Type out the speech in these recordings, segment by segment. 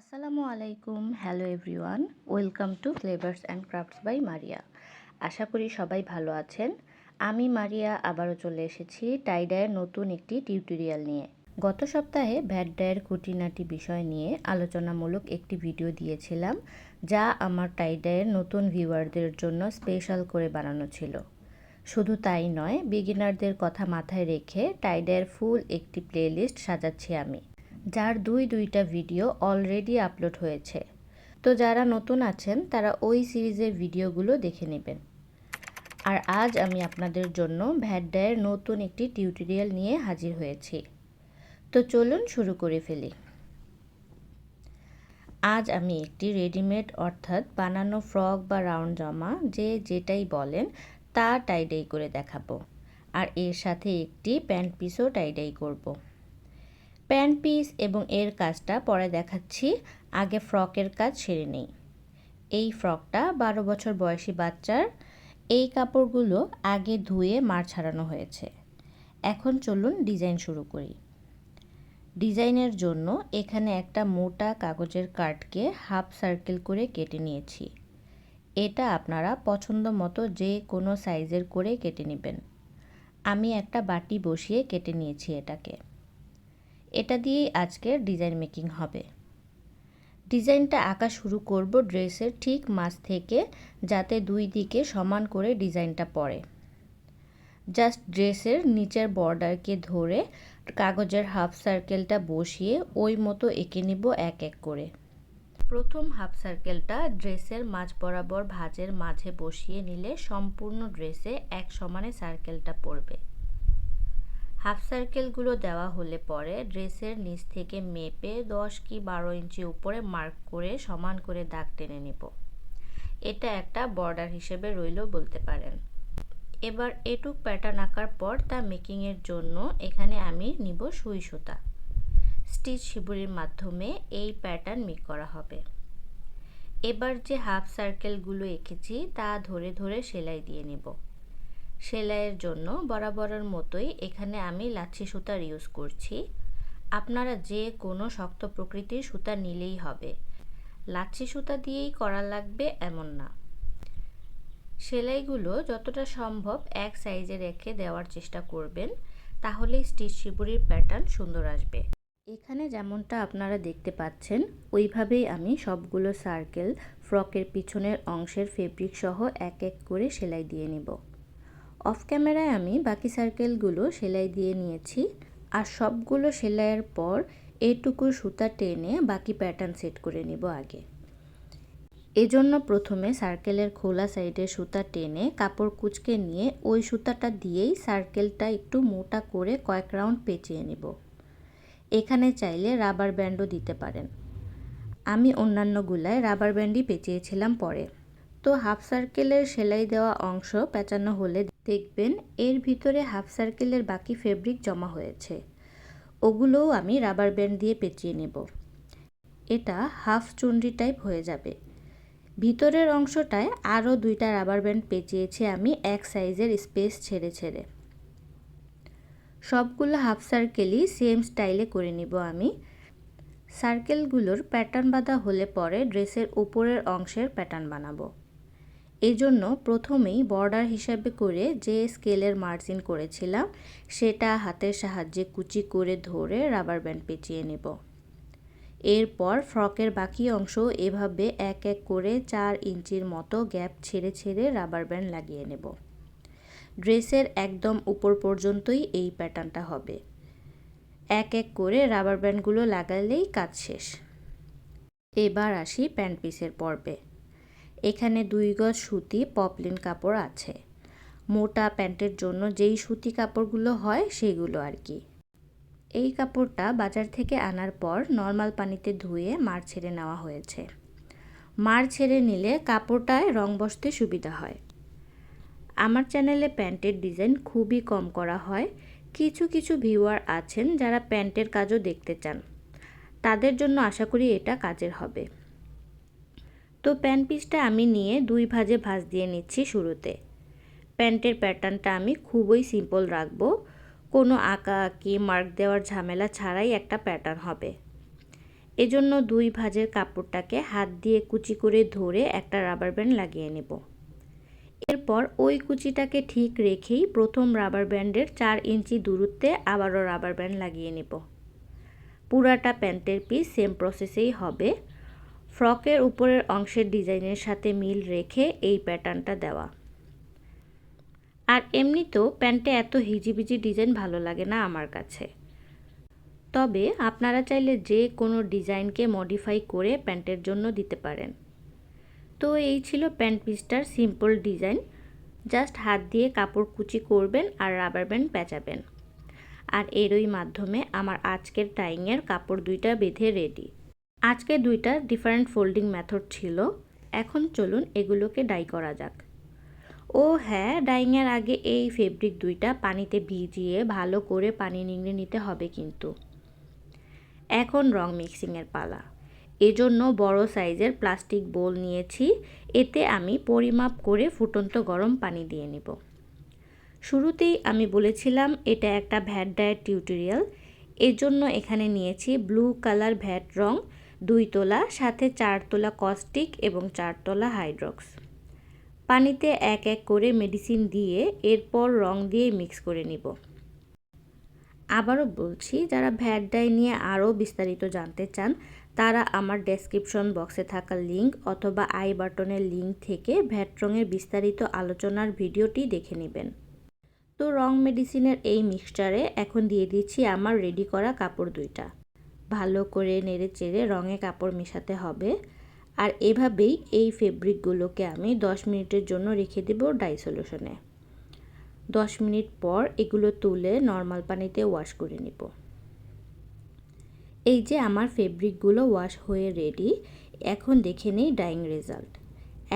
আসসালামু আলাইকুম hello everyone welcome to flavours and crafts by Maria আশা করি সবাই ভালো আছেন। আমি মারিয়া, আবারও চলে এসেছি টাইডায়ের নতুন একটি টিউটোরিয়াল নিয়ে। গত সপ্তাহে ভ্যাট ডায়ের খুঁটিনাটি বিষয় নিয়ে আলোচনামূলক একটি ভিডিও দিয়েছিলাম, যা আমার টাইডায়ের নতুন ভিউয়ারদের জন্য স্পেশাল করে বানানো ছিল। শুধু তাই নয় বিগিনারদের কথা মাথায় রেখে টাইডায়ের ফুল একটি প্লেলিস্ট সাজাচ্ছি আমি। যার দুই দুইটা ভিডিও অলরেডি আপলোড হয়েছে। তো যারা নতুন আছেন, তারা ওই সিরিজের ভিডিওগুলো দেখে নেবেন। আর আজ আমি আপনাদের জন্য ভ্যাডডায়ের নতুন একটি টিউটোরিয়াল নিয়ে হাজির হয়েছি। তো চলুন শুরু করে ফেলি। আজ আমি একটি রেডিমেড অর্থাৎ বানানো ফ্রক বা রাউন্ড জামা যে যেটাই বলেন, তা টাইডাই করে দেখাবো। আর এর সাথে একটি প্যান্ট পিসও টাইডাই করব। প্যান্ট পিস এবং এর কাজটা পরে দেখাচ্ছি। আগে ফ্রকের কাজ সেরে নেই। এই ফ্রকটা বারো বছর বয়সী বাচ্চার। এই কাপড়গুলো আগে ধুয়ে মার ছাড়ানো হয়েছে। এখন চলুন ডিজাইন শুরু করি। ডিজাইনের জন্য এখানে একটা মোটা কাগজের কার্ডকে হাফ সার্কেল করে কেটে নিয়েছি। এটা আপনারা পছন্দ মতো যে কোনো সাইজের করে কেটে নেবেন। আমি একটা বাটি বসিয়ে কেটে নিয়েছি এটাকে। এটা দিয়েই আজকের ডিজাইন মেকিং হবে। ডিজাইনটা আঁকা শুরু করব ড্রেসের ঠিক মাছ থেকে, যাতে দুই দিকে সমান করে ডিজাইনটা পড়ে। জাস্ট ড্রেসের নিচের বর্ডারকে ধরে কাগজের হাফ সার্কেলটা বসিয়ে ওই মতো এঁকে নিব এক এক করে। প্রথম হাফ সার্কেলটা ড্রেসের মাঝ বরাবর ভাঁজের মাঝে বসিয়ে নিলে সম্পূর্ণ ড্রেসে এক সমানে সার্কেলটা পড়বে। হাফ সার্কেলগুলো দেওয়া হলে পরে ড্রেসের নিচ থেকে মেপে দশ কি বারো ইঞ্চি উপরে মার্ক করে সমান করে দাগ টেনে নিব। এটা একটা বর্ডার হিসেবে রইল বলতে পারেন। এবার এটুক প্যাটার্ন আঁকার পর তা মেকিংয়ের জন্য এখানে আমি নিব সুই সুতা। স্টিচ শিবুরির মাধ্যমে এই প্যাটার্ন মেক করা হবে। এবার যে হাফ সার্কেলগুলো এঁকেছি তা ধরে ধরে সেলাই দিয়ে নেব। সেলাইয়ের জন্য বরাবরের মতোই এখানে আমি লাচ্ছি সুতার ইউজ করছি। আপনারা যে কোনো শক্ত প্রকৃতির সুতা নিলেই হবে। লাচ্ছি সুতা দিয়েই করা লাগবে এমন না। সেলাইগুলো যতটা সম্ভব এক সাইজে রেখে দেওয়ার চেষ্টা করবেন, তাহলেই স্টিচ শিবুরির প্যাটার্ন সুন্দর আসবে। এখানে যেমনটা আপনারা দেখতে পাচ্ছেন, ওইভাবেই আমি সবগুলো সার্কেল ফ্রকের পিছনের অংশের ফেব্রিক সহ এক এক করে সেলাই দিয়ে নেব। অফ ক্যামেরায় আমি বাকি সার্কেলগুলো সেলাই দিয়ে নিয়েছি। আর সবগুলো সেলাইয়ের পর এটুকু সুতা টেনে বাকি প্যাটার্ন সেট করে নিব আগে। এজন্য প্রথমে সার্কেলের খোলা সাইডে সুতা টেনে কাপড় কুচকে নিয়ে ওই সুতাটা দিয়েই সার্কেলটা একটু মোটা করে কয়েক রাউন্ড পেঁচিয়ে নেব। এখানে চাইলে রাবার ব্যান্ডও দিতে পারেন। আমি অন্যান্যগুলায় রাবার ব্যান্ডই পেঁচিয়েছিলাম পরে। তো হাফ সার্কেলের সেলাই দেওয়া অংশ পেঁচানো হলে দেখবেন এর ভিতরে হাফ সার্কেলের বাকি ফেব্রিক জমা হয়েছে। ওগুলোও আমি রাবার ব্যান্ড দিয়ে পেঁচিয়ে নেব। এটা হাফ চুনরি টাইপ হয়ে যাবে। ভিতরের অংশটায় আরও দুইটা রাবার ব্যান্ড পেঁচিয়েছি আমি এক সাইজের স্পেস ছেড়ে ছেড়ে। সবগুলো হাফ সার্কেলই সেম স্টাইলে করে নিব আমি। সার্কেলগুলোর প্যাটার্ন বাঁধা হলে পরে ড্রেসের উপরের অংশের প্যাটার্ন বানাবো। এজন্য প্রথমেই বর্ডার হিসাবে করে যে স্কেলের মার্জিন করেছিলাম, সেটা হাতের সাহায্যে কুচি করে ধরে রাবার ব্যান্ড পেঁচিয়ে নেব। এরপর ফ্রকের বাকি অংশ এভাবে এক এক করে চার ইঞ্চির মতো গ্যাপ ছেড়ে ছেড়ে রাবার ব্যান্ড লাগিয়ে নেব। ড্রেসের একদম উপর পর্যন্তই এই প্যাটার্নটা হবে। এক এক করে রাবার ব্যান্ডগুলো লাগালেই কাজ শেষ। এবার আসি প্যান্ট পিসের পর্বে। এখানে দুই গজ সুতি পপলিন কাপড় আছে। মোটা প্যান্টের জন্য যেই সুতি কাপড়গুলো হয় সেগুলো আর কি। এই কাপড়টা বাজার থেকে আনার পর নর্মাল পানিতে ধুয়ে মার ছেড়ে নেওয়া হয়েছে। মার ছেড়ে নিলে কাপড়টায় রং বসতে সুবিধা হয়। আমার চ্যানেলে প্যান্টের ডিজাইন খুবই কম করা হয়। কিছু কিছু ভিউয়ার আছেন যারা প্যান্টের কাজও দেখতে চান। তাদের জন্য আশা করি এটা কাজের হবে। তো প্যান্ট পিসটা আমি নিয়ে দুই ভাজে ভাজ দিয়ে নিচ্ছি শুরুতে। প্যান্টের প্যাটার্নটা আমি খুবই সিম্পল রাখব। কোনো আঁকা আঁকি, মার্ক দেওয়ার ঝামেলা ছাড়াই একটা প্যাটার্ন হবে। এজন্য দুই ভাঁজের কাপড়টাকে হাত দিয়ে কুচি করে ধরে একটা রাবার ব্যান্ড লাগিয়ে নেব। এরপর ওই কুচিটাকে ঠিক রেখেই প্রথম রাবার ব্যান্ডের চার ইঞ্চি দূরত্বে আবারও রাবার ব্যান্ড লাগিয়ে নেব। পুরাটা প্যান্টের পিস সেম প্রসেসেই হবে। ফ্রকের উপরের অংশের ডিজাইনের সাথে মিল রেখে এই প্যাটার্নটা দেওয়া। আর এমনিতেও প্যান্টে এত হিজিবিজি ডিজাইন ভালো লাগে না আমার কাছে। তবে আপনারা চাইলে যে কোনো ডিজাইনকে মডিফাই করে প্যান্টের জন্য দিতে পারেন। তো এই ছিল প্যান্ট পিসটার সিম্পল ডিজাইন। জাস্ট হাত দিয়ে কাপড় কুচি করবেন আর রাবার ব্যান্ড পেঁচাবেন। আর এরই মাধ্যমে আমার আজকের টাইংয়ের কাপড় দুইটা বেঁধে রেডি আজকে দুইটা ডিফারেন্ট ফোল্ডিং মেথড ছিল। এখন চলুন এগুলোকে ডাই করা যাক। ও হ্যাঁ ডাইংয়ের আগে এই ফেব্রিক দুইটা পানিতে ভিজিয়ে ভালো করে পানি নিংড়ে নিতে হবে কিন্তু। এখন রং মিক্সিংয়ের পালা। এজন্য বড় সাইজের প্লাস্টিক বোল নিয়েছি। এতে আমি পরিমাপ করে ফুটন্ত গরম পানি দিয়ে নিব। শুরুতেই আমি বলেছিলাম এটা একটা ভ্যাট ডায়ের টিউটোরিয়াল এজন্য এখানে নিয়েছি ব্লু কালার ভ্যাট রং। দুই তোলা, সাথে চার তোলা কস্টিক এবং চার তোলা হাইড্রক্স। পানিতে এক এক করে মেডিসিন দিয়ে এরপর রং দিয়ে মিক্স করে নিব। আবারও বলছি, যারা ভ্যাট ডাই নিয়ে আরও বিস্তারিত জানতে চান, তারা আমার ডেসক্রিপশন বক্সে থাকা লিঙ্ক অথবা আই বাটনের লিঙ্ক থেকে ভ্যাট রঙের বিস্তারিত আলোচনার ভিডিওটি দেখে নেবেন। তো রং মেডিসিনের এই মিক্সচারে এখন দিয়ে দিচ্ছি আমার রেডি করা কাপড় দুইটা। ভালো করে নেড়ে চেড়ে রঙে কাপড় মেশাতে হবে। আর এভাবেই এই ফেব্রিকগুলোকে আমি 10 মিনিটের জন্য রেখে দেব ডাই সলিউশনে 10 মিনিট পর এগুলো তুলে নর্মাল পানিতে ওয়াশ করে নিব। এই যে আমার ফেব্রিকগুলো ওয়াশ হয়ে রেডি এখন দেখে নেই ডাইং রেজাল্ট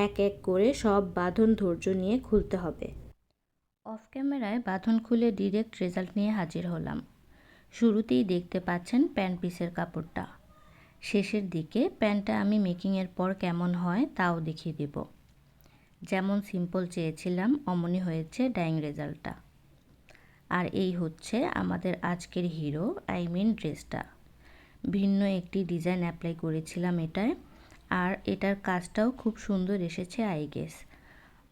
এক এক করে সব বাঁধন ধৈর্য নিয়ে খুলতে হবে। অফ ক্যামেরায় বাঁধন খুলে ডিরেক্ট রেজাল্ট নিয়ে হাজির হলাম। শুরুতেই দেখতে পাচ্ছেন প্যান্ট পিসের কাপড়টা। শেষের দিকে প্যান্টটা আমি মেকিংয়ের পর কেমন হয় তাও দেখিয়ে দেব। যেমন সিম্পল চেয়েছিলাম অমনই হয়েছে ডাইং রেজাল্টটা আর এই হচ্ছে আমাদের আজকের হিরো আই মিন ড্রেসটা। ভিন্ন একটি ডিজাইন অ্যাপ্লাই করেছিলাম এটায়, আর এটার কাজটাও খুব সুন্দর এসেছে আই গেস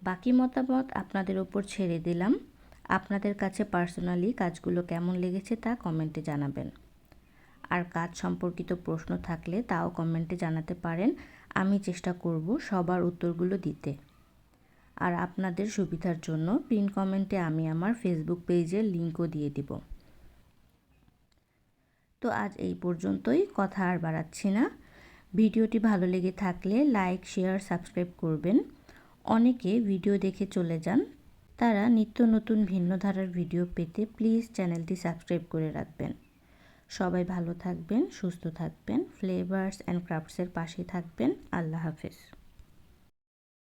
বাকি মতামত আপনাদের ওপর ছেড়ে দিলাম। আপনাদের কাছে পার্সোনালি কাজগুলো কেমন লেগেছে তা কমেন্টে জানাবেন। আর কাজ সম্পর্কিত প্রশ্ন থাকলে তাও কমেন্টে জানাতে পারেন, আমি চেষ্টা করব সবার উত্তরগুলো দিতে। আর আপনাদের সুবিধার জন্য পিন কমেন্টে আমি আমার ফেসবুক পেজের লিঙ্কও দিয়ে দিব। তো আজ এই পর্যন্তই, কথা আর বাড়াচ্ছি না। ভিডিওটি ভালো লেগে থাকলে লাইক, শেয়ার, সাবস্ক্রাইব করবেন। অনেকে ভিডিও দেখে চলে যান। তারা নিত্য নতুন ভিন্ন ধারার ভিডিও পেতে প্লিজ চ্যানেলটি সাবস্ক্রাইব করে রাখবেন। সবাই ভালো থাকবেন, সুস্থ থাকবেন ফ্লেভার্স অ্যান্ড ক্রাফটসের পাশে থাকবেন। আল্লাহ হাফেজ।